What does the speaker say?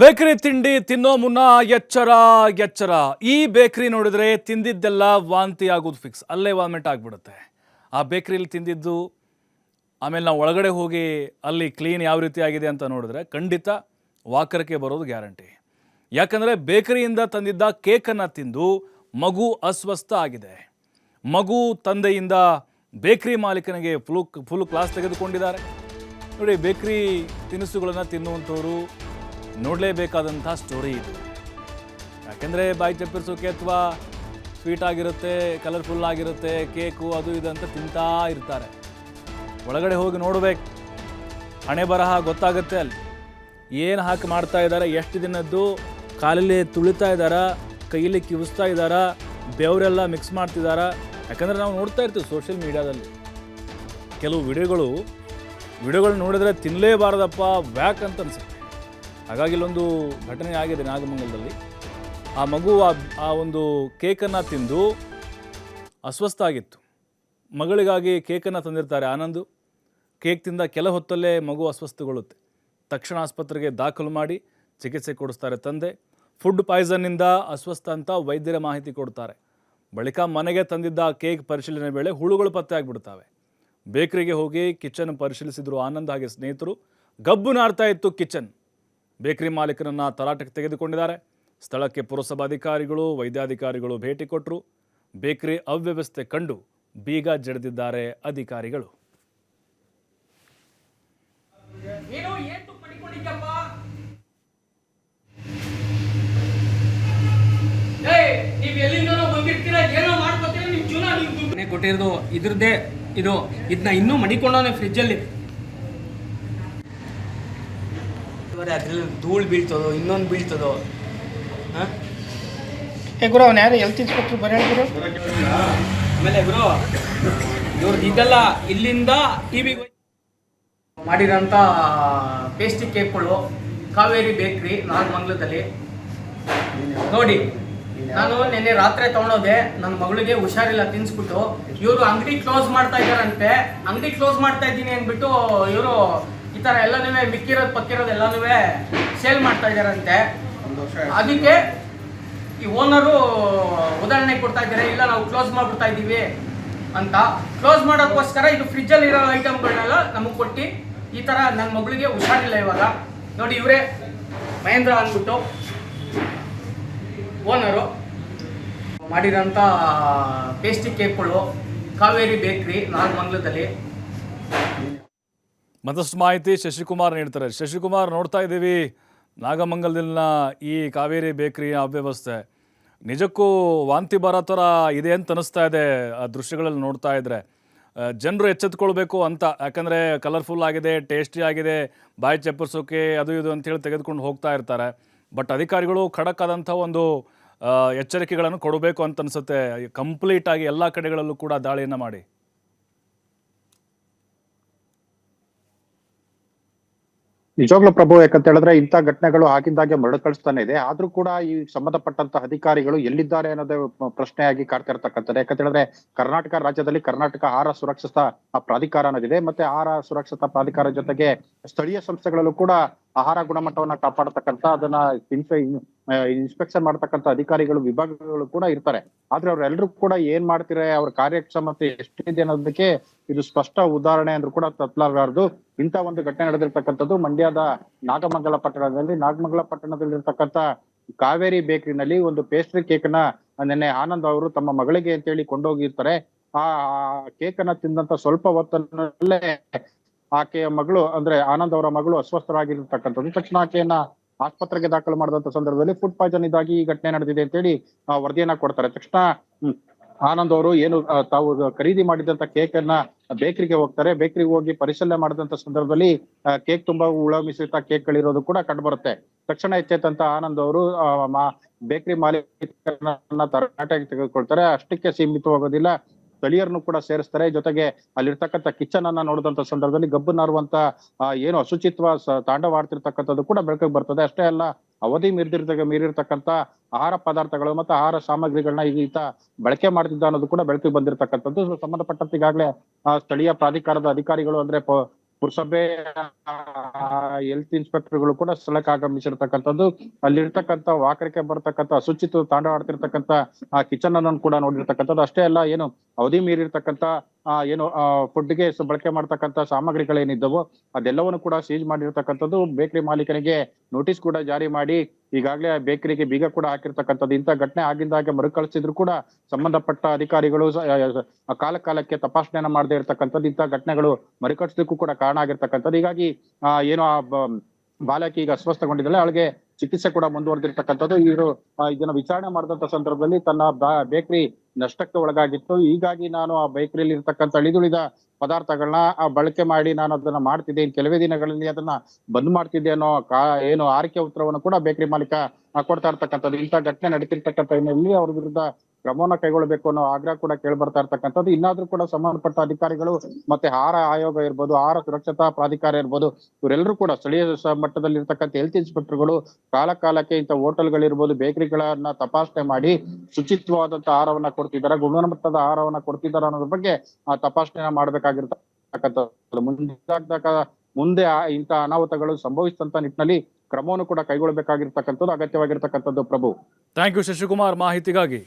Bakery ತಿಂಡಿ ತಿನ್ನೋ ಮುನ್ನ ಎಚ್ಚರ ಎಚ್ಚರ. ಈ ಬೇಕರಿ ನೋಡಿದ್ರೆ ತಿಂದಿದ್ದೆಲ್ಲ ವಾಂತಿ ಆಗೋದು ಫಿಕ್ಸ್ ಅಲ್ಲೇ ವಾಮಿಟ್ ಆಗಿಬಿಡುತ್ತೆ. ಆ ಬೇಕರಿಲಿ ತಿಂದಿದ್ದು, ಆಮೇಲೆ ನಾವು ಒಳಗಡೆ ಹೋಗಿ ಅಲ್ಲಿ ಕ್ಲೀನ್ ಯಾವ ರೀತಿ ಆಗಿದೆ ಅಂತ ನೋಡಿದ್ರೆ ಖಂಡಿತ ವಾಕರಕ್ಕೆ ಬರೋದು ಗ್ಯಾರಂಟಿ ಯಾಕಂದರೆ ಬೇಕರಿಯಿಂದ ತಂದಿದ್ದ ಕೇಕನ್ನು ತಿಂದು ಮಗು ಅಸ್ವಸ್ಥ ಆಗಿದೆ. ಮಗು ತಂದೆಯಿಂದ ಬೇಕರಿ ಮಾಲೀಕನಿಗೆ ಫುಲ್ ಫುಲ್ ಕ್ಲಾಸ್ ತೆಗೆದುಕೊಂಡಿದ್ದಾರೆ. ನೋಡಿ, ಬೇಕರಿ ತಿನಿಸುಗಳನ್ನು ತಿನ್ನುವಂಥವ್ರು ನೋಡಲೇಬೇಕಾದಂಥ ಸ್ಟೋರಿ ಇದು. ಯಾಕೆಂದರೆ ಬಾಯಿ ಚಪ್ಪರಿಸೋಕೆ ಅಥವಾ ಸ್ವೀಟ್ ಆಗಿರುತ್ತೆ ಕಲರ್ಫುಲ್ ಆಗಿರುತ್ತೆ, ಕೇಕು ಅದು ಇದು ಅಂತ ತಿಂತಾ ಇರ್ತಾರೆ. ಒಳಗಡೆ ಹೋಗಿ ನೋಡಬೇಕು. ಹಣೆ ಬರಹ ಗೊತ್ತಾಗುತ್ತೆ ಅಲ್ಲಿ. ಏನು ಹಾಕಿ ಮಾಡ್ತಾ ಇದ್ದಾರೆ ಎಷ್ಟು ದಿನದ್ದು, ಕಾಲಲ್ಲಿ ತುಳಿತಾ ಇದ್ದಾರಾ ಕೈಯಲ್ಲಿ ಕಿವಿಸ್ತಾ ಇದ್ದಾರಾ ಬೆವರೆಲ್ಲ ಮಿಕ್ಸ್ ಮಾಡ್ತಿದ್ದಾರಾ ಯಾಕಂದರೆ ನಾವು ನೋಡ್ತಾ ಇರ್ತೀವಿ ಸೋಷಿಯಲ್ ಮೀಡ್ಯಾದಲ್ಲಿ ಕೆಲವು ವಿಡಿಯೋಗಳು ವಿಡಿಯೋಗಳು ನೋಡಿದ್ರೆ ತಿನ್ನಲೇಬಾರ್ದಪ್ಪ ವ್ಯಾಕ್ ಅಂತ ಅನಿಸುತ್ತೆ. ಹಾಗಾಗಿ ಇಲ್ಲೊಂದು ಘಟನೆ ಆಗಿದೆ ನಾಗಮಂಗಲದಲ್ಲಿ. ಆ ಮಗು ಆ- ಒಂದು ಕೇಕನ್ನು ತಿಂದು ಅಸ್ವಸ್ಥ ಆಗಿತ್ತು. ಮಗಳಿಗಾಗಿ ಕೇಕನ್ನು ತಂದಿರ್ತಾರೆ ಆನಂದು. ಕೇಕ್ ತಿಂದ ಕೆಲ ಹೊತ್ತಲ್ಲೇ ಮಗು ಅಸ್ವಸ್ಥಗೊಳ್ಳುತ್ತೆ. ತಕ್ಷಣ ಆಸ್ಪತ್ರೆಗೆ ದಾಖಲು ಮಾಡಿ ಚಿಕಿತ್ಸೆ ಕೊಡಿಸ್ತಾರೆ ತಂದೆ. ಫುಡ್ ಪಾಯ್ಸನ್ನಿಂದ ಅಸ್ವಸ್ಥ ಅಂತ ವೈದ್ಯರ ಮಾಹಿತಿ ಕೊಡ್ತಾರೆ. ಬಳಿಕ ಮನೆಗೆ ತಂದಿದ್ದ ಕೇಕ್ ಪರಿಶೀಲನೆ ವೇಳೆ ಹುಳುಗಳು ಪತ್ತೆ ಆಗಿಬಿಡ್ತವೆ. ಬೇಕರಿಗೆ ಹೋಗಿ ಕಿಚನ್ ಪರಿಶೀಲಿಸಿದ್ರು ಆನಂದ್ ಹಾಗೆ ಸ್ನೇಹಿತರು. ಗಬ್ಬು ನಾರ್ತಾ ಇತ್ತು ಕಿಚನ್. ಬೇಕರಿ ಮಾಲೀಕರನ್ನ ತರಾಟೆಗೆ ತೆಗೆದುಕೊಂಡಿದ್ದಾರೆ. ಸ್ಥಳಕ್ಕೆ ಪುರಸಭಾಧಿಕಾರಿಗಳು ವೈದ್ಯಾಧಿಕಾರಿಗಳು ಭೇಟಿ ಕೊಟ್ಟರು ಬೇಕರಿ ಅವ್ಯವಸ್ಥೆ ಕಂಡು ಬೀಗ ಜಡಿದಿದ್ದಾರೆ ಅಧಿಕಾರಿಗಳು. ಕೊಟ್ಟಿರೋದು ಇದ್ರದ್ದೇ ಇದು. ಇದನ್ನ ಇನ್ನೂ ಮಡಿಕೊಂಡವನೇ ಫ್ರಿಜ್ಜಲ್ಲಿ ಅದ್ರಲ್ಲಿ ಧೂಳು ಬೀಳ್ತದೋ ಇನ್ನೊಂದು ಬೀಳ್ತದೋ? ಹಾಂ? ಏ ಗುರು ಅವ್ನು ಯಾರು ಹೆಲ್ತ್ ಇನ್ಸ್ಪೆಕ್ಟ್ರು ಬರೀ ಗುರು? ಆಮೇಲೆ ಗುರು ಇವ್ರದ್ದು ಇದೆಲ್ಲ ಇಲ್ಲಿಂದ ಟಿವಿಗೆ ಮಾಡಿರೋಂಥ ಪೇಸ್ಟಿ ಕೇಕ್ಗಳು ಕಾವೇರಿ ಬೇಕ್ರಿ ನಾಗಮಂಗ್ಲದಲ್ಲಿ. ನೋಡಿ ನಾನು ನಿನ್ನೆ ರಾತ್ರಿ ತಗೊಂಡೋದೆ ನನ್ನ ಮಗಳಿಗೆ ಹುಷಾರಿಲ್ಲ ತಿನ್ಸ್ಬಿಟ್ಟು. ಇವರು ಅಂಗಡಿ ಕ್ಲೋಸ್ ಮಾಡ್ತಾ ಇದ್ದಾರಂತೆ. ಅಂಗಡಿ ಕ್ಲೋಸ್ ಮಾಡ್ತಾ ಇದ್ದೀನಿ ಅಂದ್ಬಿಟ್ಟು ಇವರು ಥರ ಎಲ್ಲನೂ ಮಿಕ್ಕಿರೋದು ಪಕ್ಕಿರೋದು ಎಲ್ಲನೂ ಸೇಲ್ ಮಾಡ್ತಾ ಇದ್ದಾರಂತೆ ಅದಕ್ಕೆ ಈ ಓನರು ಉದಾಹರಣೆ ಕೊಡ್ತಾ ಇದ್ದಾರೆ ಇಲ್ಲ ನಾವು ಕ್ಲೋಸ್ ಮಾಡ್ಬಿಡ್ತಾ ಇದ್ದೀವಿ ಅಂತ. ಕ್ಲೋಸ್ ಮಾಡೋಕ್ಕೋಸ್ಕರ ಇದು ಫ್ರಿಜ್ಜಲ್ಲಿ ಇರೋ ಐಟಮ್ಗಳನ್ನೆಲ್ಲ ನಮಗೆ ಕೊಟ್ಟು ಈ ಥರ ನನ್ನ ಮಗಳಿಗೆ ಹುಷಾರಿಲ್ಲ ಇವಾಗ. ನೋಡಿ ಇವರೇ ಮಹೇಂದ್ರ ಅಂದ್ಬಿಟ್ಟು ಓನರು ಮಾಡಿರೋಂಥ ಪೇಸ್ಟಿ ಕೇಕ್ಗಳು ಕಾವೇರಿ ಬೇಕ್ರಿ ನಾಗಮಂಗಲದಲ್ಲಿ. ಮತ್ತಷ್ಟು ಮಾಹಿತಿ ಶಶಿಕುಮಾರ್ ನೀಡ್ತಾರೆ. ಶಶಿಕುಮಾರ್ ನೋಡ್ತಾ ಇದ್ದೀವಿ. ನಾಗಮಂಗಲದಲ್ಲಿನ ಈ ಕಾವೇರಿ ಬೇಕರಿಯ ಅವ್ಯವಸ್ಥೆ. ನಿಜಕ್ಕೂ ವಾಂತಿ ಬರೋ ಥರ ಇದೆ ಅಂತ ಅನಿಸ್ತಾ ಇದೆ, ಆ ದೃಶ್ಯಗಳಲ್ಲಿ ನೋಡ್ತಾ ಇದ್ದರೆ ಜನರು ಎಚ್ಚೆತ್ಕೊಳ್ಬೇಕು ಅಂತ, ಯಾಕಂದರೆ ಕಲರ್ಫುಲ್ ಆಗಿದೆ ಟೇಸ್ಟಿ ಆಗಿದೆ, ಬಾಯಿ ಚಪ್ಪರ್ಸೋಕೆ ಅದು ಇದು ಅಂತೇಳಿ ತೆಗೆದುಕೊಂಡು ಹೋಗ್ತಾ ಇರ್ತಾರೆ. ಬಟ್ ಅಧಿಕಾರಿಗಳು ಖಡಕ್ ಆದಂಥ ಒಂದು ಎಚ್ಚರಿಕೆಗಳನ್ನು ಕೊಡಬೇಕು ಅಂತ ಅನಿಸುತ್ತೆ. ಕಂಪ್ಲೀಟ್ ಆಗಿ ಎಲ್ಲ ಕಡೆಗಳಲ್ಲೂ ಕೂಡ ದಾಳಿಯನ್ನು ಮಾಡಿ. ನಿಜವಾಗ್ಲೂ ಪ್ರಭು, ಯಾಕಂತ ಹೇಳಿದ್ರೆ ಇಂಥ ಘಟನೆಗಳು ಆಗಿಂದಾಗೆ ಮರುಕಳಿಸ್ತಾನೆ ಇದೆ. ಆದ್ರೂ ಕೂಡ ಈ ಸಂಬಂಧಪಟ್ಟಂತ ಅಧಿಕಾರಿಗಳು ಎಲ್ಲಿದ್ದಾರೆ ಅನ್ನೋದೇ ಪ್ರಶ್ನೆಯಾಗಿ ಕಾಡ್ತಾ ಇರ್ತಕ್ಕಂಥದ್ದು. ಯಾಕಂತ ಹೇಳಿದ್ರೆ ಕರ್ನಾಟಕ ರಾಜ್ಯದಲ್ಲಿ ಕರ್ನಾಟಕ ಆಹಾರ ಸುರಕ್ಷತಾ ಪ್ರಾಧಿಕಾರ ಅನ್ನೋದಿದೆ. ಮತ್ತೆ ಆಹಾರ ಸುರಕ್ಷತಾ ಪ್ರಾಧಿಕಾರ ಜೊತೆಗೆ ಸ್ಥಳೀಯ ಸಂಸ್ಥೆಗಳಲ್ಲೂ ಕೂಡ ಆಹಾರ ಗುಣಮಟ್ಟವನ್ನ ಕಾಪಾಡತಕ್ಕಂತ ಅದನ್ನ ಇನ್ಸ್ಪೆಕ್ಷನ್ ಮಾಡ್ತಕ್ಕಂಥ ಅಧಿಕಾರಿಗಳು, ವಿಭಾಗಗಳು ಕೂಡ ಇರ್ತಾರೆ. ಆದ್ರೆ ಅವ್ರೆಲ್ಲರೂ ಕೂಡ ಏನ್ ಮಾಡ್ತಿರ ಅವ್ರ ಕಾರ್ಯಕ್ಷಮತೆ ಎಷ್ಟಿದೆ ಅನ್ನೋದಕ್ಕೆ ಇದು ಸ್ಪಷ್ಟ ಉದಾಹರಣೆ ಅಂದ್ರೂ ಕೂಡ ತಪ್ಪಲಾಗಲಾರದು ಇಂಥ ಒಂದು ಘಟನೆ ನಡೆದಿರ್ತಕ್ಕಂಥದ್ದು ಮಂಡ್ಯದ ನಾಗಮಂಗಲ ಪಟ್ಟಣದಲ್ಲಿ. ನಾಗಮಂಗಲ ಪಟ್ಟಣದಲ್ಲಿರ್ತಕ್ಕಂಥ ಕಾವೇರಿ ಬೇಕರಿನಲ್ಲಿ ಒಂದು ಪೇಸ್ಟ್ರಿ ಕೇಕ್ನ ನಿನ್ನೆ ಆನಂದ್ ಅವರು ತಮ್ಮ ಮಗಳಿಗೆ ಅಂತ ಹೇಳಿ ಕೊಂಡೋಗಿರ್ತಾರೆ. ಆ ಕೇಕ್ ಅನ್ನ ತಿಂದಂತ ಸ್ವಲ್ಪ ಹೊತ್ತಲ್ಲೇ ಆಕೆಯ ಮಗಳು ಅಂದ್ರೆ ಆನಂದ್ ಅವರ ಮಗಳು ಅಸ್ವಸ್ಥರಾಗಿರ್ತಕ್ಕಂಥದ್ದು. ತಕ್ಷಣ ಆಕೆಯನ್ನ ಆಸ್ಪತ್ರೆಗೆ ದಾಖಲು ಮಾಡಿದಂತ ಸಂದರ್ಭದಲ್ಲಿ ಫುಡ್ ಪಾಯ್ಸನ್ ಇದಾಗಿ ಈ ಘಟನೆ ನಡೆದಿದೆ ಅಂತೇಳಿ ವರದಿಯನ್ನ ಕೊಡ್ತಾರೆ. ತಕ್ಷಣ ಆನಂದ್ ಅವರು ಏನು ತಾವು ಖರೀದಿ ಮಾಡಿದಂತ ಕೇಕ್ ಅನ್ನ ಬೇಕರಿಗೆ ಹೋಗ್ತಾರೆ, ಬೇಕರಿಗೆ ಹೋಗಿ ಪರಿಶೀಲನೆ ಮಾಡಿದಂತ ಸಂದರ್ಭದಲ್ಲಿ ಕೇಕ್ ತುಂಬಾ ಉಳ ಮಿಶ್ರಿತ ಕೇಕ್ ಗಳಿರೋದು ಕೂಡ ಕಂಡು ಬರುತ್ತೆ ತಕ್ಷಣ ಎಚ್ಚೆತ್ತಂತ ಆನಂದ್ ಅವರು ಬೇಕರಿ ಮಾಲೀಕರನ್ನ ತರಾಟೆಗೆ ತೆಗೆದುಕೊಳ್ತಾರೆ. ಅಷ್ಟಕ್ಕೆ ಸೀಮಿತವಾಗೋದಿಲ್ಲ. ಸ್ಥಳೀಯರನ್ನು ಕೂಡ ಸೇರಿಸ್ತಾರೆ. ಜೊತೆಗೆ ಅಲ್ಲಿರ್ತಕ್ಕಂಥ ಕಿಚನ್ ಅನ್ನ ನೋಡಿದಂತ ಸಂದರ್ಭದಲ್ಲಿ ಗಬ್ಬು ನಾರುವಂತ ಏನು ಅಶುಚಿತ್ವ ತಾಂಡವ ತಾಂಡವಾಡ್ತಿರ್ತಕ್ಕಂಥದ್ದು ಕೂಡ ಬೆಳಕಿಗೆ ಬರ್ತದೆ. ಅಷ್ಟೇ ಅಲ್ಲ ಅವಧಿ ಮೀರಿದಿರ್ತಕ್ಕ ಮೀರಿರ್ತಕ್ಕಂಥ ಆಹಾರ ಪದಾರ್ಥಗಳು ಮತ್ತು ಆಹಾರ ಸಾಮಗ್ರಿಗಳನ್ನ ಈತ ಬಳಕೆ ಮಾಡ್ತಿದ್ದ ಅನ್ನೋದು ಕೂಡ ಬೆಳಕಿಗೆ ಬಂದಿರತಕ್ಕಂಥದ್ದು. ಸಂಬಂಧಪಟ್ಟಂತೆ ಈಗಾಗಲೇ ಸ್ಥಳೀಯ ಪ್ರಾಧಿಕಾರದ ಅಧಿಕಾರಿಗಳು ಅಂದ್ರೆ ಪುರಸಭೆ ಹೆಲ್ತ್ ಇನ್ಸ್ಪೆಕ್ಟರ್ಗಳು ಕೂಡ ಸ್ಥಳಕ್ಕೆ ಆಗಮಿಸಿರ್ತಕ್ಕಂಥದ್ದು. ಅಲ್ಲಿರ್ತಕ್ಕಂಥ ವಾಕರಿಕೆ ಬರ್ತಕ್ಕಂಥ, ಅಸುಚಿತ ತಾಂಡವಾಡ್ತಿರ್ತಕ್ಕಂಥ ಆ ಕಿಚನ್ ಅನ್ನು ಕೂಡ ನೋಡಿರ್ತಕ್ಕಂಥದ್ದು. ಅಷ್ಟೇ ಅಲ್ಲ, ಏನು ಅವಧಿ ಮೀರಿರ್ತಕ್ಕಂಥ ಏನು ಫುಡ್ಗೆ ಬಳಕೆ ಮಾಡ್ತಕ್ಕಂಥ ಸಾಮಗ್ರಿಗಳೇನಿದ್ದವೋ ಅದೆಲ್ಲವನ್ನು ಕೂಡ ಸೀಜ್ ಮಾಡಿರ್ತಕ್ಕಂಥದ್ದು ಬೇಕರಿ ಮಾಲೀಕನಿಗೆ ನೋಟಿಸ್ ಕೂಡ ಜಾರಿ ಮಾಡಿ ಈಗಾಗಲೇ ಆ ಬೇಕರಿಗೆ ಬೀಗ ಕೂಡ ಹಾಕಿರ್ತಕ್ಕಂಥದ್ದು. ಇಂಥ ಘಟನೆ ಆಗಿಂದಾಗೆ ಮರುಕಳಿಸಿದ್ರು ಕೂಡ ಸಂಬಂಧಪಟ್ಟ ಅಧಿಕಾರಿಗಳು ಆ ಕಾಲ ಕಾಲಕ್ಕೆ ತಪಾಸಣೆಯನ್ನ ಮಾಡದೇ ಇರ್ತಕ್ಕಂಥದ್ದು ಇಂಥ ಘಟನೆಗಳು ಮರುಕಳಿಸೋದಕ್ಕೂ ಕೂಡ ಕಾರಣ ಆಗಿರ್ತಕ್ಕಂಥದ್ದು. ಹೀಗಾಗಿ ಆ ಏನು ಆ ಬಾಲಕಿ ಈಗ ಅಸ್ವಸ್ಥಗೊಂಡಿದ್ದಾಳೆ. ಅವಳಿಗೆ ಚಿಕಿತ್ಸೆ ಕೂಡ ಮುಂದುವರೆದಿರ್ತಕ್ಕಂಥದ್ದು. ಇವರು ಆ, ಇದನ್ನ ವಿಚಾರಣೆ ಮಾಡಿದಂತ ಸಂದರ್ಭದಲ್ಲಿ ತನ್ನ ಬೇಕರಿ ನಷ್ಟಕ್ಕೆ ಒಳಗಾಗಿತ್ತು. ಹೀಗಾಗಿ ನಾನು ಆ ಬೇಕರಿಯಲ್ಲಿ ಇರ್ತಕ್ಕಂಥ ಅಳಿದುಳಿದ ಪದಾರ್ಥಗಳನ್ನ ಆ ಬಳಕೆ ಮಾಡಿ ನಾನು ಅದನ್ನ ಮಾಡ್ತಿದ್ದೆ. ಕೆಲವೇ ದಿನಗಳಲ್ಲಿ ಅದನ್ನ ಬಂದ್ ಮಾಡ್ತಿದ್ದೆ ಅನ್ನೋ ಕಾ, ಏನು ಆರಕೆ ಉತ್ತರವನ್ನು ಕೂಡ ಬೇಕರಿ ಮಾಲೀಕ ಕೊಡ್ತಾ ಇರ್ತಕ್ಕಂಥದ್ದು. ಇಂಥ ಘಟನೆ ನಡೀತಿರ್ತಕ್ಕಂಥ ಹಿನ್ನೆಲೆಯಲ್ಲಿ ಅವ್ರ ವಿರುದ್ಧ ಕ್ರಮವನ್ನ ಕೈಗೊಳ್ಳಬೇಕು ಅನ್ನೋ ಆಗ್ರಹ ಕೂಡ ಕೇಳಿ ಬರ್ತಾ ಇರ್ತಕ್ಕಂಥದ್ದು. ಇನ್ನಾದ್ರೂ ಕೂಡ ಸಂಬಂಧಪಟ್ಟ ಅಧಿಕಾರಿಗಳು ಮತ್ತೆ ಆಹಾರ ಆಯೋಗ ಇರ್ಬೋದು, ಆಹಾರ ಸುರಕ್ಷತಾ ಪ್ರಾಧಿಕಾರ ಇರ್ಬೋದು ಇವರೆಲ್ಲರೂ ಕೂಡ ಸ್ಥಳೀಯ ಮಟ್ಟದಲ್ಲಿ ಇರ್ತಕ್ಕಂಥ ಹೆಲ್ತ್ ಇನ್ಸ್ಪೆಕ್ಟರ್ಗಳು ಕಾಲ ಕಾಲಕ್ಕೆ ಇಂಥ ಹೋಟೆಲ್ಗಳಿರ್ಬೋದು ಬೇಕರಿಗಳನ್ನ ತಪಾಸಣೆ ಮಾಡಿ ಶುಚಿತ್ವವಾದಂತ ಆಹಾರವನ್ನ ಕೊಡ್ತಿದ್ದಾರೆ, ಗುಣಮಟ್ಟದ ಆಹಾರವನ್ನ ಕೊಡ್ತಿದ್ದಾರೆ ಅನ್ನೋದ್ರ ಬಗ್ಗೆ ಆ ತಪಾಸಣೆ ಮಾಡ್ಬೇಕಾಗಿರ್ತಕ್ಕಂಥದ್ದು. ಮುಂದಾಗ್ದಾಗ ಮುಂದೆ ಇಂಥ ಅನಾಹುತಗಳು ಸಂಭವಿಸಿದಂತ ನಿಟ್ಟಿನಲ್ಲಿ ಕ್ರಮವನ್ನು ಕೂಡ ಕೈಗೊಳ್ಳಬೇಕಾಗಿರ್ತಕ್ಕಂಥದ್ದು, ಅಗತ್ಯವಾಗಿರ್ತಕ್ಕಂಥದ್ದು ಪ್ರಭು. Thank you Shashikumar. ಮಾಹಿತಿಗಾಗಿ.